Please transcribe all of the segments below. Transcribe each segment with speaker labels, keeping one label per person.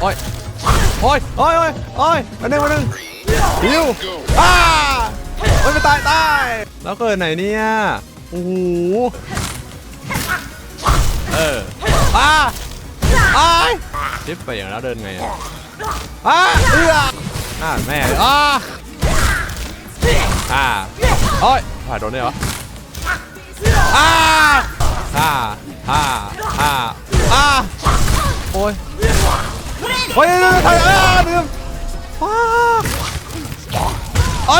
Speaker 1: โอ้ยโอ้ยโอ้ยโอ้ยโอ้ยมาหนึ่งมาหนึ่งฮิวอ้าโอ้ยไม่ตายตายแล้วเกิดไหนเนี่ยโอ้โหเอออ้าอ้ายชิปไปอย่างแล้วเดินไงอะอ้าเอืออ่าแม่อ้าอ่าโอ้ยผ่านโดนได้เหรออ้าอ่าอ่าอ่าอ่าโอ้ย เฮ้ยไทยอ้าลืมว้าไอ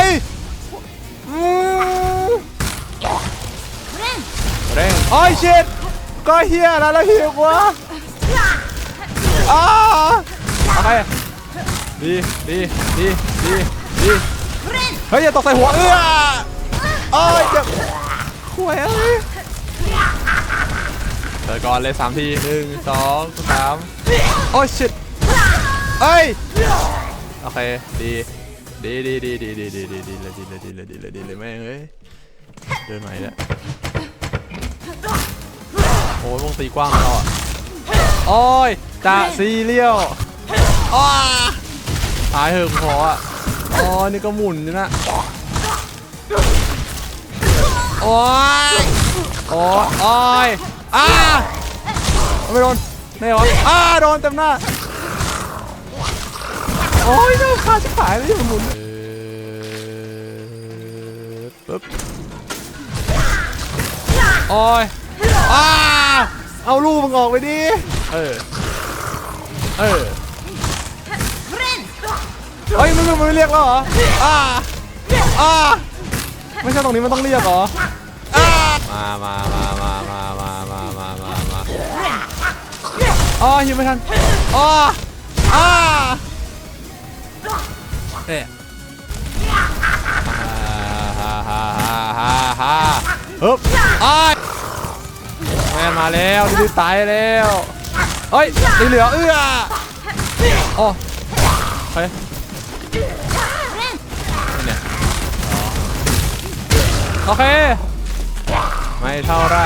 Speaker 1: เร่งไอ้ยชิดก็เฮียแล้วแล้วหิวกว่าอ้าโอเคดีดีดีดีดีเฮ้ยอย่าตกใส่หัวเอื้อเอ้ยจ็บห่วยเอ้ยเปิดก่อนเลยสามทีหนึ่งสองสามโอ้ยชิด เอ้ยโอเคดีดีดีดีดีดีดีดีดีเลยดีเลยดีเลยดีเลยดีเลยแม่งเอ้ยเดินใหม่แล้วโอ้ยวงตีกว้างแล้วอะโอ้ยจ่าซีเรียลอ้าตายเหอะขออะอ๋อนี่ก็หมุนอยู่นะโอ้ยโอ้ยอ้าไม่โดนไม่โดนอ้าโดนเต็มหน้า อ้ยน่าขาดจะขายเลยหมุนปึ๊บโอ้ยอ้าเอาลูกมึงออกไปดิ เออ เออ เฮ้ยมึงมึงไม่เรียกแล้วเหรออ้าอ้าไม่ใช่ตรงนี้มันต้องเรียกเหรออ้ามามามามามามามามามามาอ๋อยิงไม่ทันอ๋ออ้า เอ๊ะฮ่าฮ่าฮ่าฮ่าฮ่าฮึบอ้ายแมนมาแล้วดิตายแล้วเฮ้ยสีเหลืองเอื้อโอ้เฮ้ยเนี่ยอ๋อโอเค ไม่เท่าไร